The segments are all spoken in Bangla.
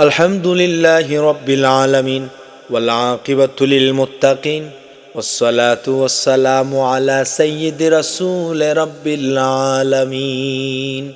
الحمد لله رب العالمين والعاقبة للمتقين والصلاة والسلام على سيد رسول رب العالمين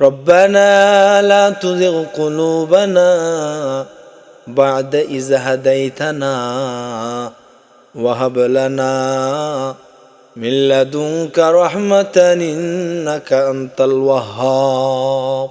ربنا لا تزغ قلوبنا بعد إذ هديتنا وهب لنا من لدنك رحمة إنك أنت الوهاب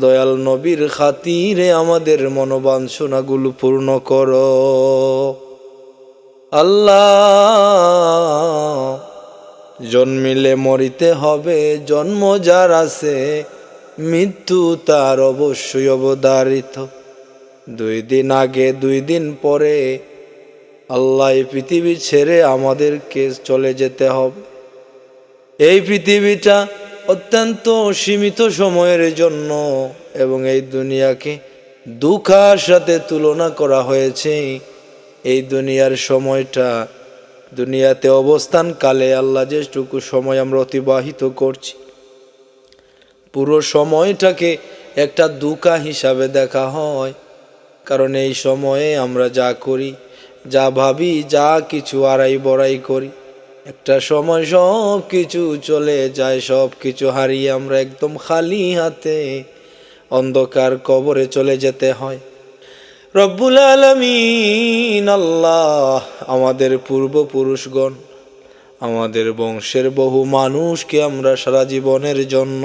দয়াল নবীর খাতিরে আমাদের মনোবাঞ্ছনাগুলো পূর্ণ করো। আল্লাহ জন্মিলে মরিতে হবে, জন্ম যার আছে, মৃত্যু তার অবশ্যই অবধারিত। দুই দিন আগে, দুই দিন পরে আল্লাহ এই পৃথিবী ছেড়ে আমাদেরকে চলে যেতে হবে। এই পৃথিবীটা অত্যন্ত সীমিত সময়ের জন্য এবং এই দুনিয়াকে দুঃখার সাথে তুলনা করা হয়েছে। এই দুনিয়ার সময়টা, দুনিয়াতে অবস্থান কালে আল্লাহ যেটুকু সময় আমরা অতিবাহিত করছি, পুরো সময়টাকে একটা দুকা হিসাবে দেখা হয়। কারণ এই সময়ে আমরা যা করি, যা ভাবি, যা কিছু আড়াই বড়াই করি একটা সময় সব কিছু চলে যায়, সব কিছু হারিয়ে আমরা একদম খালি হাতে অন্ধকার কবরে চলে যেতে হয়। রব্বুল আলমিন, আল্লাহ আমাদের পূর্বপুরুষগণ, আমাদের বংশের বহু মানুষকে আমরা সারা জীবনের জন্য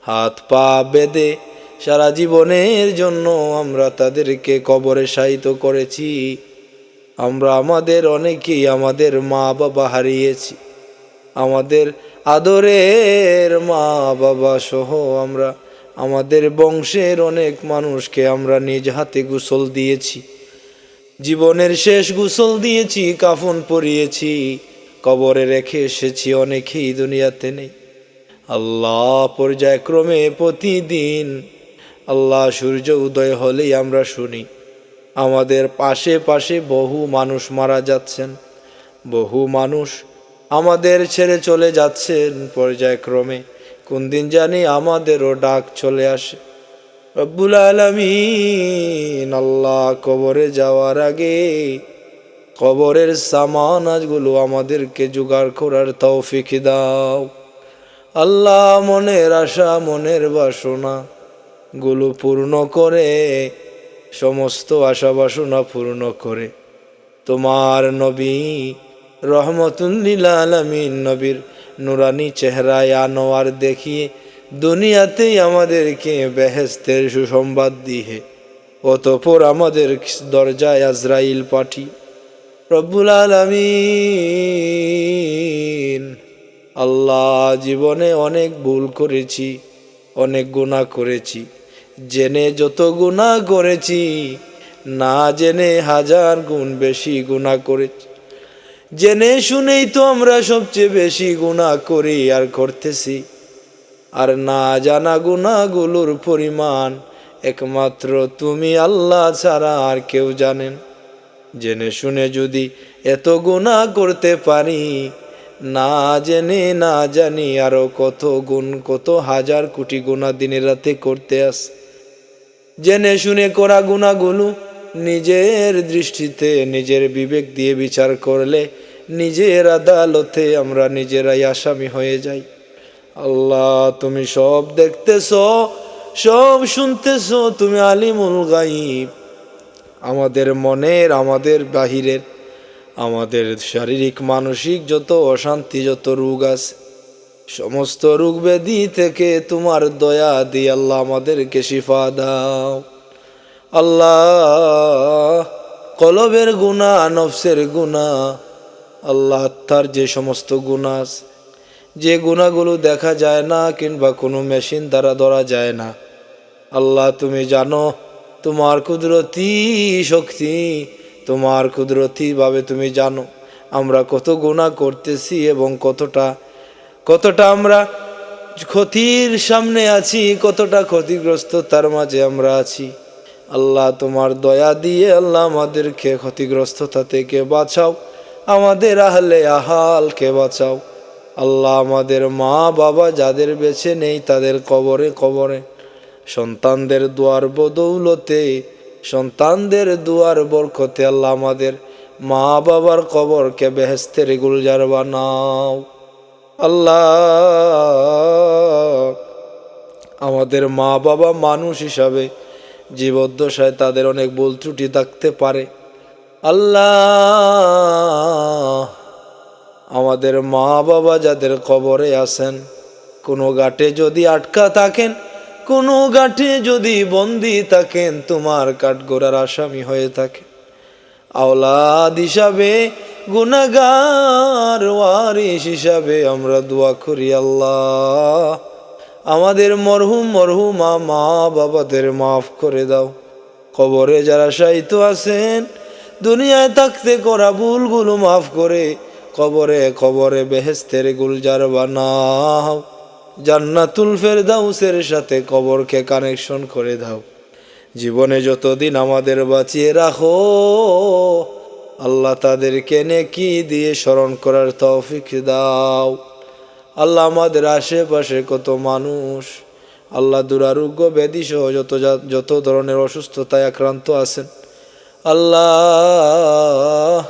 হাত পা বেঁধে সারা জীবনের জন্য আমরা তাদেরকে কবরে শায়িত করেছি। আমরা আমাদের অনেকেই আমাদের মা বাবা হারিয়েছি। আমাদের আদরের মা বাবা সহ আমরা, আমাদের বংশের অনেক মানুষকে আমরা নিজ হাতে গোসল দিয়েছি। জীবনের শেষ গোসল দিয়েছি, কাফন পরিয়েছি, কবরে রেখে এসেছি, অনেকেই দুনিয়াতে নেই। আল্লাহ পর্যায়ক্রমে প্রতিদিন, আল্লাহ সূর্য উদয় হলেই আমরা শুনি। আমাদের পাশে পাশে বহু মানুষ মারা যাচ্ছেন। বহু মানুষ আমাদের ছেড়ে চলে যাচ্ছেন পর্যায়ক্রমে। কোন দিন জানি আমাদেরও ডাক চলে আসে। রব্বুল আলমিন আল্লাহ কবরে যাওয়ার আগে কবরের সামানাজগুলো আমাদেরকে জোগাড় করার তৌফিক দাও। আল্লাহ মনের আশা, মনের বাসনা গুলো পূর্ণ করে সমস্ত আশা বাসনা পূর্ণ করে। তোমার নবী রহমতুল্লিল আলমিন নবীর নুরানি চেহারায় আনোয়ার দেখিয়ে দুনিয়াতেই আমাদেরকে বেহেস্তের সুসংবাদ দিয়ে, অতপর আমাদের দরজায় আজরাইল পাঠি। রব্বুল আলমিন, আল্লাহ জীবনে অনেক ভুল করেছি, অনেক গুণা করেছি। জেনে যত গুণা করেছি, না জেনে হাজার গুণ বেশি গুণা করেছি। জেনে শুনেই তো আমরা সবচেয়ে বেশি গুণা করি আর করতেছি। আর না জানা গুণাগুলোর পরিমাণ একমাত্র তুমি আল্লাহ ছাড়া আর কেউ জানেন। জেনে শুনে যদি এত গুণা করতে পারি, না জেনে না জানি আরও কত গুণ, কত হাজার কোটি গুণা দিনের রাতে করতে আস। জেনে শুনে করা গুণাগুলো নিজের দৃষ্টিতে নিজের বিবেক দিয়ে বিচার করলে নিজের আদালতে আমরা নিজেরাই আসামি হয়ে যাই। আল্লাহ, তুমি সব দেখতেছ, সব শুনতেছ, তুমি আলিমুল গাইব আমাদের মনের, আমাদের বাহিরের, আমাদের শারীরিক, মানসিক যত অশান্তি, যত রোগ আছে সমস্ত রোগ ব্যাধি থেকে তোমার দয়া দিয়ে আল্লাহ আমাদেরকে শিফা দাও। আল্লাহ, কলবের গুণা, নফসের গুণা, আল্লাহ আত্মার যে সমস্ত গুণা যে গুণাগুলো দেখা যায় না কিংবা কোনো মেশিন দ্বারা ধরা যায় না, আল্লাহ তুমি জানো তোমার কুদরতি শক্তি, তোমার কুদরতি ভাবে তুমি জানো আমরা কত গুণা করতেছি এবং কতটা কতটা আমরা ক্ষতির সামনে আছি, কতটা ক্ষতিগ্রস্ত তার মাঝে আমরা আছি। আল্লাহ তোমার দয়া দিয়ে আল্লাহ আমাদেরকে ক্ষতিগ্রস্ততা থেকে বাঁচাও, আমাদের আহলে আহালকে বাঁচাও। আল্লাহ আমাদের মা, বাবা যাদের বেছে নেই তাদের কবরে কবরে, সন্তানদের দুয়ার বদৌলতে, সন্তানদের দুয়ার বরকতে আল্লাহ আমাদের মা, বাবার কবরকে বেহেস্তের গুলজার বানাও। আল্লাহ। আমাদের মা বাবা মানুষ হিসাবে জীবদ্দশায় তাদের অনেক ভুল ত্রুটি থাকতে পারে। আল্লাহ। আমাদের মা বাবা যাদের কবরে আছেন, কোনো ঘাটে যদি আটকা থাকেন, কোনো ঘাটে যদি বন্দি থাকেন, তোমার কাঠগোড়ার আসামি হয়ে থাকে। আওলাদ হিসাবে গুনাগার ওয়ারিস হিসাবে আমরা দোয়া করি আল্লাহ। আমাদের মরহুম মরহুমা মা বাবাদের মাফ করে দাও। কবরে যারা সাহিত্য আছেন, দুনিয়ায় থাকতে করা ভুলগুলো মাফ করে কবরে কবরে বেহেস্তের গুলজার বানাও। জান্নাতুল ফেরদাউসের সাথে কবরকে কানেকশন করে দাও। জীবনে যতদিন আমাদের বাঁচিয়ে রাখো আল্লাহ তাদেরকে নেকি দিয়ে স্মরণ করার তৌফিক দাও। আল্লাহ আমাদের আশেপাশে কত মানুষ। আল্লাহ দুরারোগ্য ব্যাধি সহ যত যত ধরনের অসুস্থতায় আক্রান্ত আছেন। আল্লাহ,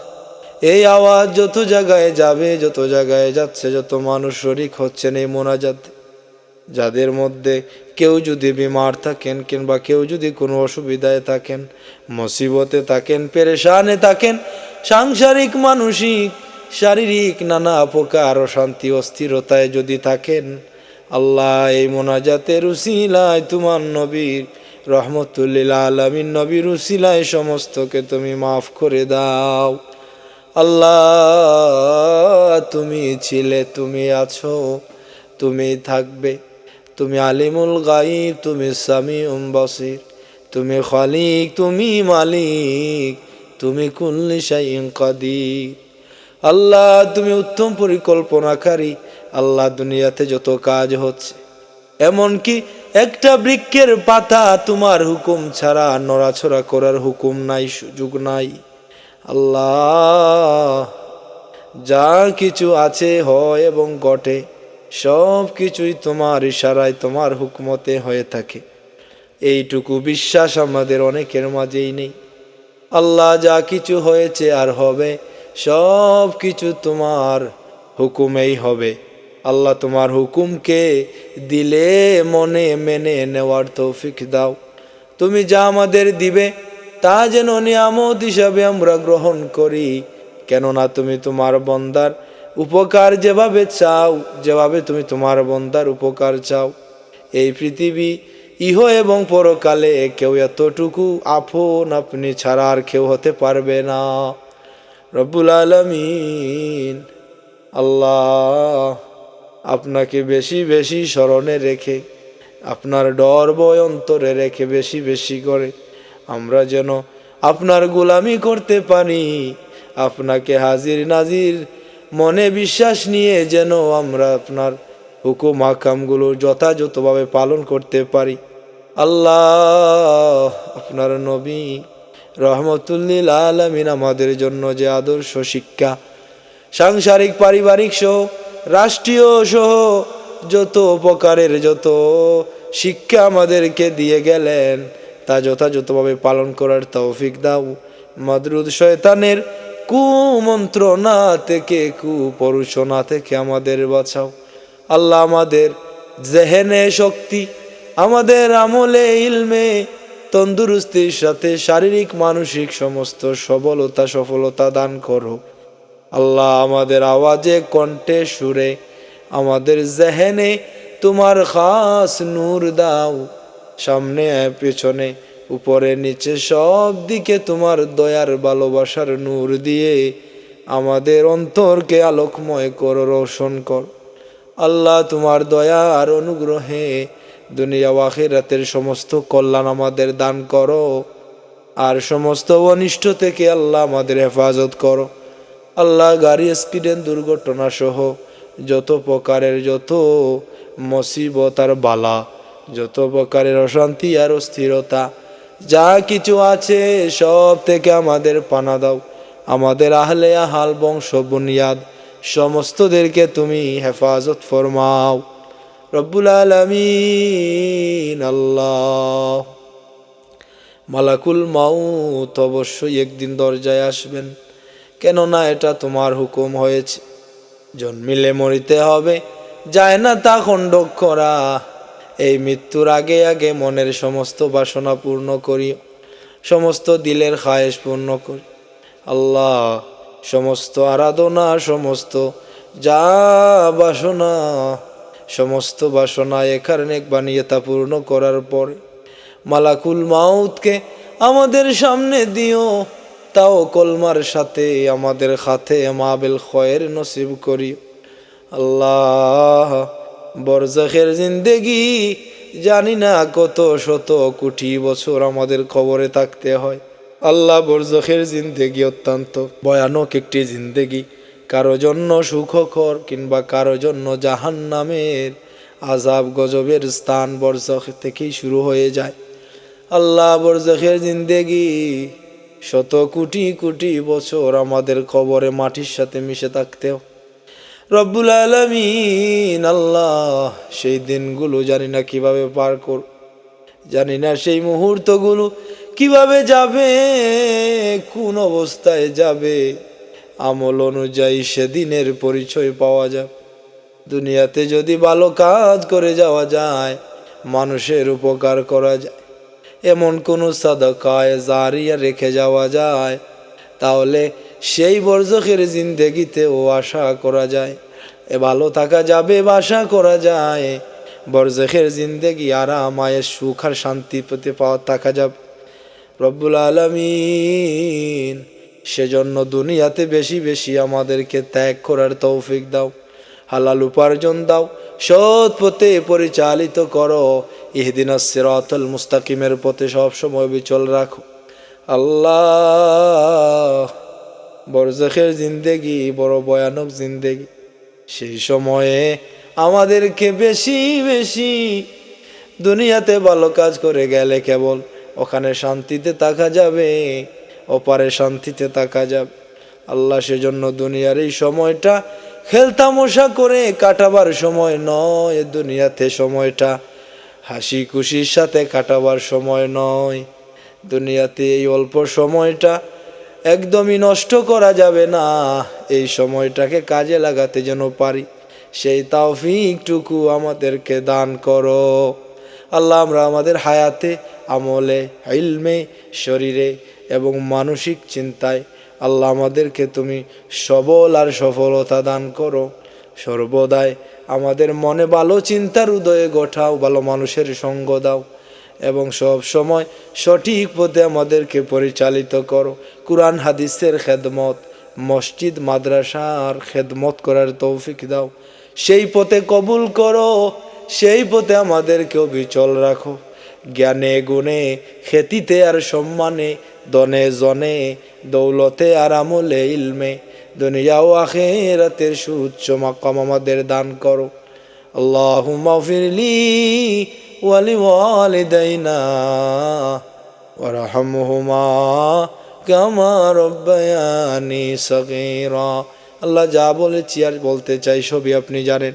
এই আওয়াজ যত জায়গায় যাবে, যত জায়গায় যাচ্ছে, যত মানুষ শরিক হচ্ছেন, এই মোনাজাত যাদের মধ্যে কেউ যদি বিমার থাকেন কিংবা কেউ যদি কোনো অসুবিধায় থাকেন, মুসিবতে থাকেন, পেরেশানে থাকেন, সাংসারিক মানসিক, শারীরিক নানা অপকার অশান্তি, অস্থিরতায় যদি থাকেন, আল্লাহ এই মোনাজাতের উসিলায় তোমার নবীর রহমতুল্লিল আলমিন নবীর উসিলায় সমস্তকে তুমি মাফ করে দাও। আল্লাহ, তুমি ছিলে, তুমি আছো, তুমি থাকবে তুমি আলিমুল গাইব তুমি সামি বসির। তুমি খালিক, তুমি মালিক, তুমি কুল্লি শাইন কাদির। আল্লাহ, তুমি উত্তম পরিকল্পনাকারী। আল্লাহ, দুনিয়াতে যত কাজ হচ্ছে। এমনকি একটা বৃক্ষের পাতা তোমার হুকুম ছাড়া নড়াছড়া করার হুকুম নাই, সুযোগ নাই। আল্লাহ, যা কিছু আছে হয় এবং ঘটে সব কিছুই তোমার ইশারায়, তোমার হুকমতে হয়ে থাকে। এইটুকু বিশ্বাস আমাদের অনেকের মাঝেই নেই। আল্লাহ যা কিছু হয়েছে আর হবে সব কিছু তোমার হুকুমেই হবে। আল্লাহ তোমার হুকুমকে দিলে, মনে মেনে নেওয়ার তৌফিক দাও। তুমি যা আমাদের দিবে, তা যেন নিয়ামত হিসাবে আমরা গ্রহণ করি। কেননা তুমি তোমার বন্দার উপকার যেভাবে চাও, যেভাবে তুমি তোমার বন্দার উপকার চাও। এই পৃথিবী ইহ এবং পরকালে কেউ এতটুকু আপন, আপনি ছাড়া আর কেউ হতে পারবে না। রব্বুল আলমিন আল্লাহ আপনাকে বেশি বেশি স্মরণে রেখে, আপনার ডর বয় অন্তরে রেখে বেশি বেশি করে, আমরা যেন আপনার গোলামি করতে পারি, আপনাকে হাজির নাজির মনে বিশ্বাস নিয়ে যেন আমরা আপনার হুকুম হাকামগুলো যথাযথভাবে পালন করতে পারি। আল্লাহ আপনার নবী রহমতুল্লিল আলমিন আমাদের জন্য যে আদর্শ শিক্ষা, সাংসারিক, পারিবারিক সহ, রাষ্ট্রীয় সহ যত উপকারের যত শিক্ষা আমাদেরকে দিয়ে গেলেন, তা যথাযথভাবে পালন করার তৌফিক দাও। মাদরুদ শয়তানের কুমন্ত্রণা থেকে, কুপরুষণা থেকে আমাদের বাঁচাও। আল্লাহ আমাদের জেহেনে শক্তি, আমাদের আমলে ইলমে, তন্দুরুস্তির সাথে শারীরিক, মানসিক সমস্ত সবলতা, সফলতা দান করো। আল্লাহ আমাদের আওয়াজে, কণ্ঠে, সুরে আমাদের জেহেনে তোমার খাস নূর দাও। সামনে, পেছনে উপরে নিচে সব দিকে তোমার দয়ার ভালোবাসার নূর দিয়ে আমাদের অন্তরকে আলোকময় কর, রোশন কর। আল্লাহ তোমার দয়া আর অনুগ্রহে দুনিয়া ওয়াখিরাতের সমস্ত কল্যাণ আমাদের দান করো আর সমস্ত অনিষ্ট থেকে আল্লাহ আমাদের হেফাজত করো। আল্লাহ গাড়ি, অ্যাক্সিডেন্ট, দুর্ঘটনা সহ যত প্রকারের যত মুসিবত আর বালা, যত প্রকারের অশান্তি আর অস্থিরতা যা কিছু আছে সব থেকে আমাদের পানা দাও। আমাদের আহলে আহাল বংশ বুনিয়াদ, সমস্তদেরকে তুমি হেফাজত ফরমাও। রব্বুল আলমিন, আল্লাহ। মালাকুল মাউত অবশ্যই একদিন দরজায় আসবেন। কেননা এটা তোমার হুকুম হয়েছে। জন্মিলে মরিতে হবে, যায় না তা খণ্ড করা। এই মৃত্যুর আগে আগে মনের সমস্ত বাসনা পূর্ণ করি, সমস্ত দিলের খায়েশ পূর্ণ করি। আল্লাহ, সমস্ত আরাধনা, সমস্ত যা বাসনা, সমস্ত বাসনা এখানে বানিয়ে তা পূর্ণ করার পরে মালাকুল মাউতকে আমাদের সামনে দিও, তাও কলমার সাথে আমাদের হাতে মাবেল খয়ের নসিব করি আল্লাহ বরজাখের জিন্দেগি জানি না কত শত কোটি বছর আমাদের খবরে থাকতে হয়। আল্লাহ বরজখের জিন্দেগি অত্যন্ত ভয়ানক একটি জিন্দেগি। কারও জন্য সুখকর কিংবা কারও জন্য জাহান নামের আজাব গজবের স্থান বরজখ থেকেই শুরু হয়ে যায়। আল্লাহ বরজখের জিন্দেগি শত কোটি কোটি বছর আমাদের খবরে মাটির সাথে মিশে থাকতেও রব্বুল আলমিন, আল্লাহ, সেই দিনগুলো জানি না কীভাবে পার কর, জানি না সেই মুহূর্তগুলো কীভাবে যাবে, কোন অবস্থায় যাবে, আমল অনুযায়ী সেদিনের পরিচয় পাওয়া যাবে দুনিয়াতে যদি ভালো কাজ করে যাওয়া যায়, মানুষের উপকার করা যায়, এমন কোনো সাদকায় জারিয়া রেখে যাওয়া যায় তাহলে সেই বর্জকের ও আশা করা যায়, এ ভালো থাকা যাবে বা আশা করা যায়। বরজখের জিন্দেগি আরাম আয়ের সুখ আর শান্তি পেতে পাওয়া থাকা যাবে। রব্বুল আলমিন, সেজন্য দুনিয়াতে বেশি বেশি আমাদেরকে ত্যাগ করার তৌফিক দাও, হালাল উপার্জন দাও, সৎ পথে পরিচালিত করো ইহদিন সিরাতুল মুস্তাকিমের পথে সবসময় বিচল রাখো। আল্লাহ, বরজখের জিন্দেগি, বড় ভয়ানক জিন্দেগি। সেই সময়ে আমাদেরকে বেশি বেশি দুনিয়াতে ভালো কাজ করে গেলে কেবল ওখানে শান্তিতে থাকা যাবে, ওপারে শান্তিতে থাকা যাবে। আল্লাহ সেজন্য দুনিয়ার এই সময়টা খেলতামশা করে কাটাবার সময় নয়, দুনিয়াতে সময়টা হাসি খুশির সাথে কাটাবার সময় নয়। দুনিয়াতে এই অল্প সময়টা একদমই নষ্ট করা যাবে না। এই সময়টাকে কাজে লাগাতে যেন পারি। সেই তাওফিকটুকু আমাদেরকে দান করো। আল্লাহ আমরা আমাদের হায়াতে, আমলে, ইলমে, শরীরে এবং মানসিক চিন্তায় আল্লাহ আমাদেরকে তুমি সবল আর সফলতা দান করো। সর্বদাই আমাদের মনে ভালো চিন্তার উদয়ে গোঠাও ভালো মানুষের সঙ্গ দাও। এবং সব সময় সঠিক পথে আমাদেরকে পরিচালিত করো। কুরআন হাদিসের খেদমত, মসজিদ, মাদ্রাসার খেদমত করার তৌফিক দাও। সেই পথে কবুল করো, সেই পথে আমাদেরকেও বিচল রাখো। জ্ঞানে গুণে খেতিতে আর সম্মানে দনে জনে, দৌলতে আর আমলে ইলমে। দুনিয়া ও আখেরাতের সুউচ্চ মাকাম আমাদের দান করো। আল্লাহ মাফিরলি ওয়ালি ওয়ালিদাইনা ওয়ারহামহুমা কামা রব্বায়ানি সগীরা আল্লাহ যা বলেছি আর বলতে চাই সবই আপনি জানেন।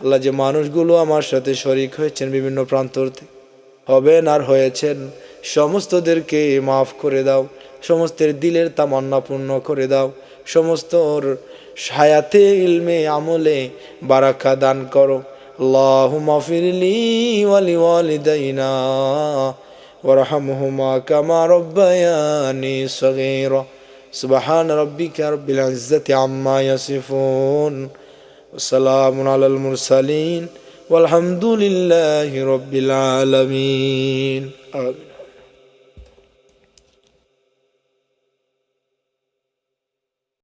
আল্লাহ যে মানুষগুলো আমার সাথে শরিক হয়েছেন বিভিন্ন প্রান্তর থেকে হবেন আর হয়েছেন। সমস্তদেরকে মাফ করে দাও। সমস্তের দিলের তামান্না পূর্ণ করে দাও। সমস্ত হায়াতে ইলমে আমলে বারাকা দান করো। اللهم اغفر لي ولوالدينا وارحمهما كما ربياني صغيرا سبحان ربك رب العزة عما يصفون وسلام على المرسلين والحمد لله رب العالمين آمين